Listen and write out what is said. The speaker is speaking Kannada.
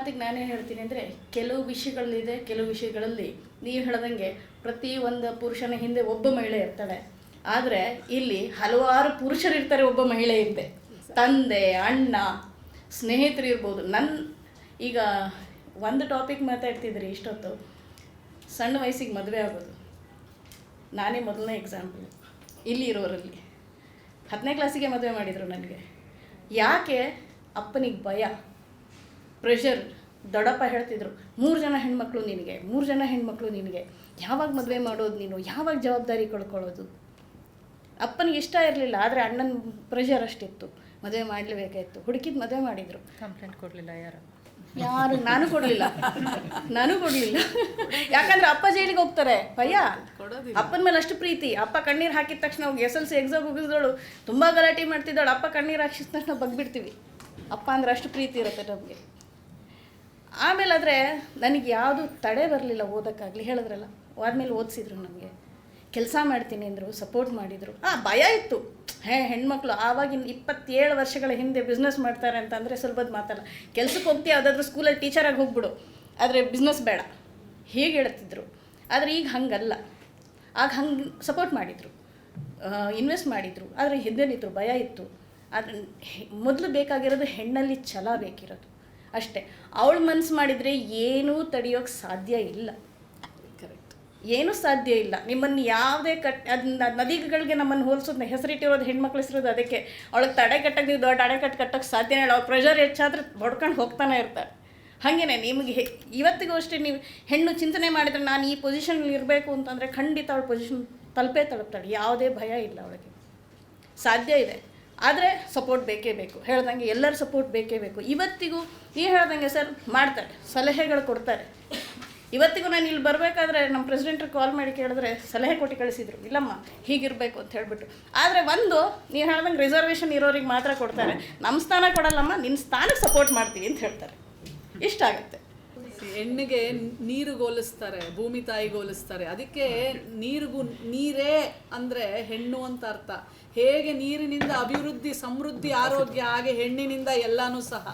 ಮಾತಿಗೆ ನಾನೇನು ಹೇಳ್ತೀನಿ ಅಂದರೆ, ಕೆಲವು ವಿಷಯಗಳಲ್ಲಿದೆ ಕೆಲವು ವಿಷಯಗಳಲ್ಲಿ ನೀವು ಹೇಳ್ದಂಗೆ ಪ್ರತಿ ಒಂದು ಪುರುಷನ ಹಿಂದೆ ಒಬ್ಬ ಮಹಿಳೆ ಇರ್ತಾಳೆ. ಆದರೆ ಇಲ್ಲಿ ಹಲವಾರು ಪುರುಷರು ಇರ್ತಾರೆ, ಒಬ್ಬ ಮಹಿಳೆ ಹಿಂದೆ ತಂದೆ, ಅಣ್ಣ, ಸ್ನೇಹಿತರು ಇರ್ಬೋದು. ನನ್ನ ಈಗ ಒಂದು ಟಾಪಿಕ್ ಮಾತಾಡ್ತಿದ್ರಿ ಇಷ್ಟೊತ್ತು. ಸಣ್ಣ ವಯಸ್ಸಿಗೆ ಮದುವೆ ಆಗೋದು. ನಾನೇ ಮೊದಲನೇ ಎಕ್ಸಾಂಪಲ್ ಇಲ್ಲಿ ಇರೋರಲ್ಲಿ. ಹತ್ತನೇ ಕ್ಲಾಸಿಗೆ ಮದುವೆ ಮಾಡಿದರು ನನಗೆ. ಯಾಕೆ? ಅಪ್ಪನಿಗೆ ಭಯ. ಪ್ರೆಷರ್ ದೊಡ್ಡಪ್ಪ ಹೇಳ್ತಿದ್ರು ಮೂರು ಜನ ಹೆಣ್ಮಕ್ಳು ನಿನಗೆ ಮೂರು ಜನ ಹೆಣ್ಮಕ್ಳು ನಿನಗೆ ಯಾವಾಗ ಮದುವೆ ಮಾಡೋದು ನೀನು ಯಾವಾಗ ಜವಾಬ್ದಾರಿ ಕಳ್ಕೊಳ್ಳೋದು? ಅಪ್ಪನಿಗೆ ಇಷ್ಟ ಇರಲಿಲ್ಲ ಆದರೆ ಅಣ್ಣನ ಪ್ರೆಷರ್ ಅಷ್ಟಿತ್ತು ಮದುವೆ ಮಾಡಲೇಬೇಕಾಯಿತು ಹುಡುಕಿದ ಮದುವೆ ಮಾಡಿದರು. ಕಂಪ್ಲೇಂಟ್ ಕೊಡಲಿಲ್ಲ ಯಾರು? ಯಾರು? ನಾನು ಕೊಡಲಿಲ್ಲ. ನಾನು ಕೊಡಲಿಲ್ಲ. ಯಾಕಂದ್ರೆ ಅಪ್ಪ ಜೈಲಿಗೆ ಹೋಗ್ತಾರೆ. ಭಯ. ಅಪ್ಪನ ಮೇಲೆ ಅಷ್ಟು ಪ್ರೀತಿ. ಅಪ್ಪ ಕಣ್ಣೀರು ಹಾಕಿದ ತಕ್ಷಣ ಅವ್ಗೆ ಎಸ್ ಎಲ್ ಸಿ ಎಕ್ಸಾಮ್ ಮುಗಿಸಿದಳು ತುಂಬ ಗಲಾಟೆ ಮಾಡ್ತಿದ್ದಾಳು. ಅಪ್ಪ ಕಣ್ಣೀರು ಹಾಕಿದ ತಕ್ಷಣ ಬಗ್ಬಿಡ್ತೀವಿ. ಅಪ್ಪ ಅಂದ್ರೆ ಅಷ್ಟು ಪ್ರೀತಿ ಇರುತ್ತೆ ನಮಗೆ. ಆಮೇಲೆ ಆದರೆ ನನಗೆ ಯಾವುದು ತಡೆ ಬರಲಿಲ್ಲ ಓದೋಕ್ಕಾಗಲಿ, ಹೇಳಿದ್ರಲ್ಲ ಮೇಲೆ ಓದಿಸಿದ್ರು ನಮಗೆ. ಕೆಲಸ ಮಾಡ್ತೀನಿ ಅಂದರು ಸಪೋರ್ಟ್ ಮಾಡಿದರು. ಆ, ಭಯ ಇತ್ತು. ಹೇ, ಹೆಣ್ಮಕ್ಳು ಆವಾಗಿನ ಇಪ್ಪತ್ತೇಳು ವರ್ಷಗಳ ಹಿಂದೆ ಬಿಸ್ನೆಸ್ ಮಾಡ್ತಾರೆ ಅಂತಂದರೆ ಸುಲಭದ ಮಾತಲ್ಲ. ಕೆಲ್ಸಕ್ಕೆ ಹೋಗ್ತೀಯ ಯಾವುದಾದ್ರೂ ಸ್ಕೂಲಲ್ಲಿ ಟೀಚರಾಗಿ ಹೋಗ್ಬಿಡು. ಆದರೆ ಬಿಸ್ನೆಸ್ ಬೇಡ. ಹೀಗೆ ಹೇಳ್ತಿದ್ರು. ಆದರೆ ಈಗ ಹಂಗಲ್ಲ. ಆಗ ಹಂಗೆ ಸಪೋರ್ಟ್ ಮಾಡಿದರು. ಇನ್ವೆಸ್ಟ್ ಮಾಡಿದರು. ಆದರೆ ಹಿಂದೆನಿದ್ರು ಭಯ ಇತ್ತು. ಆದರೆ ಮೊದಲು ಬೇಕಾಗಿರೋದು ಹೆಣ್ಣಲ್ಲಿ ಛಲ ಬೇಕಿರೋದು. ಅಷ್ಟೇ. ಅವಳು ಮನ್ಸು ಮಾಡಿದರೆ ಏನೂ ತಡೆಯೋಕ್ಕೆ ಸಾಧ್ಯ ಇಲ್ಲ. ಕರೆಕ್ಟ್ ಏನೂ ಸಾಧ್ಯ ಇಲ್ಲ. ನಿಮ್ಮನ್ನು ಯಾವುದೇ ಕಟ್ ಅದನ್ನ ನದಿಗಳಿಗೆ ನಮ್ಮನ್ನು ಹೋಲಿಸೋದು ಹೆಸರಿಟ್ಟಿರೋದು ಹೆಣ್ಮಕ್ಳು ಹೆಸರೋದು ಅದಕ್ಕೆ. ಅವಳಿಗೆ ತಡೆ ಕಟ್ಟಕ್ಕೆ ನೀವು ದೊಡ್ಡ ಅಡೆಕಟ್ಟು ಕಟ್ಟೋಕ್ಕೆ ಸಾಧ್ಯನೇ ಇಲ್ಲ. ಅವ್ರ ಪ್ರೆಷರ್ ಹೆಚ್ಚಾದ್ರೆ ಬಡ್ಕೊಂಡು ಹೋಗ್ತಾನೆ ಇರ್ತಾರೆ ಹಾಗೇನೆ ನಿಮಗೆ ಹೆ- ಇವತ್ತಿಗೂ ಅಷ್ಟೇ ನೀವು ಹೆಣ್ಣು ಚಿಂತನೆ ಮಾಡಿದರೆ ನಾನು ಈ ಪೊಸಿಷನಲ್ಲಿ ಇರಬೇಕು ಅಂತಂದರೆ ಖಂಡಿತ ಅವಳ ಪೊಸಿಷನ್ ತಲುಪೇ ತಲುಪ್ತಾಳೆ. ಯಾವುದೇ ಭಯ ಇಲ್ಲ ಅವಳಿಗೆ. ಸಾಧ್ಯ ಇದೆ. ಆದರೆ ಸಪೋರ್ಟ್ ಬೇಕೇ ಬೇಕು. ಹೇಳ್ದಂಗೆ ಎಲ್ಲರ ಸಪೋರ್ಟ್ ಬೇಕೇ ಬೇಕು. ಇವತ್ತಿಗೂ ಈ ಹೇಳ್ದಂಗೆ ಸರ್ ಮಾಡ್ತಾರೆ, ಸಲಹೆಗಳು ಕೊಡ್ತಾರೆ. ಇವತ್ತಿಗೂ ನಾನು ಇಲ್ಲಿ ಬರಬೇಕಾದ್ರೆ ನಮ್ಮ ಪ್ರೆಸಿಡೆಂಟ್ರಿಗೆ ಕಾಲ್ ಮಾಡಿ ಕೇಳಿದ್ರೆ ಸಲಹೆ ಕೊಟ್ಟು ಕಳಿಸಿದ್ರು. ಇಲ್ಲಮ್ಮ, ಹೀಗಿರಬೇಕು ಅಂತ ಹೇಳ್ಬಿಟ್ಟು. ಆದರೆ ಒಂದು, ನೀವು ಹೇಳ್ದಂಗೆ ರಿಸರ್ವೇಷನ್ ಇರೋರಿಗೆ ಮಾತ್ರ ಕೊಡ್ತಾರೆ. ನಮ್ಮ ಸ್ಥಾನ ಕೊಡಲ್ಲಮ್ಮ ನಿನ್ನ ಸ್ಥಾನಕ್ಕೆ ಸಪೋರ್ಟ್ ಮಾಡ್ತೀವಿ ಅಂತ ಹೇಳ್ತಾರೆ. ಇಷ್ಟ ಆಗುತ್ತೆ. ಹೆಣ್ಣಿಗೆ ನೀರು ಹೋಲಿಸ್ತಾರೆ ಭೂಮಿ ತಾಯಿಗೋಲಿಸ್ತಾರೆ ಅದಕ್ಕೆ ನೀರಿಗೂ, ನೀರೇ ಅಂದರೆ ಹೆಣ್ಣು ಅಂತ ಅರ್ಥ. ಹೇಗೆ ನೀರಿನಿಂದ ಅಭಿವೃದ್ಧಿ, ಸಮೃದ್ಧಿ, ಆರೋಗ್ಯ, ಹಾಗೆ ಹೆಣ್ಣಿನಿಂದ ಎಲ್ಲಾನು ಸಹ.